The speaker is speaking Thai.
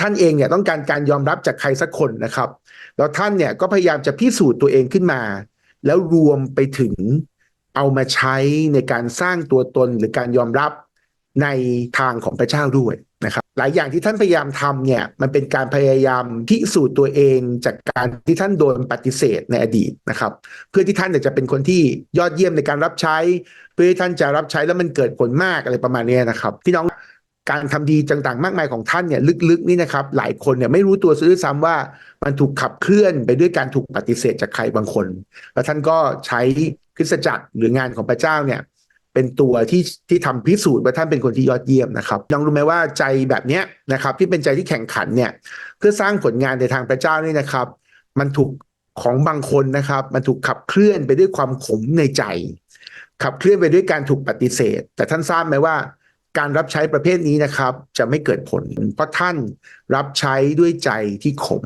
ท่านเองเนี่ยต้องการการยอมรับจากใครสักคนนะครับ แล้วท่านเนี่ยก็พยายามจะพิสูจน์ตัวเองขึ้นมา แล้วรวมไปถึงเอามาใช้ในการสร้างตัวตนหรือการยอมรับในทางของพระเจ้าด้วยนะครับ หลายอย่างที่ท่านพยายามทำเนี่ยมันเป็นการพยายามพิสูจน์ตัวเองจากการที่ท่านโดนปฏิเสธในอดีตนะครับ เพื่อที่ท่านจะเป็นคนที่ยอดเยี่ยมในการรับใช้ เพื่อที่ท่านจะรับใช้แล้วมันเกิดผลมากอะไรประมาณนี้นะครับพี่น้อง การทำดีต่างๆ มากมายของท่านเนี่ยลึกๆนี่นะครับ หลายคนเนี่ยไม่รู้ตัวซะด้วยซ้ำว่ามันถูกขับเคลื่อนไปด้วยการถูกปฏิเสธจากใครบางคน แล้วท่านก็ใช้คริสตจักรหรืองานของพระเจ้าเนี่ยเป็นตัวที่ที่ทำพิสูจน์ว่าท่านเป็นคนที่ยอดเยี่ยมนะครับน้องรู้ไหมว่าใจแบบเนี้ยนะครับ ที่เป็นใจที่แข่งขันเนี่ยเพื่อสร้างผลงานในทางพระเจ้านี่นะครับ มันถูกของบางคนนะครับ มันถูกขับเคลื่อนไปด้วยความขมในใจ ขับเคลื่อนไปด้วยการถูกปฏิเสธ แต่ท่านทราบไหมว่า การรับใช้ประเภทนี้นะครับ จะไม่เกิดผล เพราะท่านรับใช้ด้วยใจที่ขม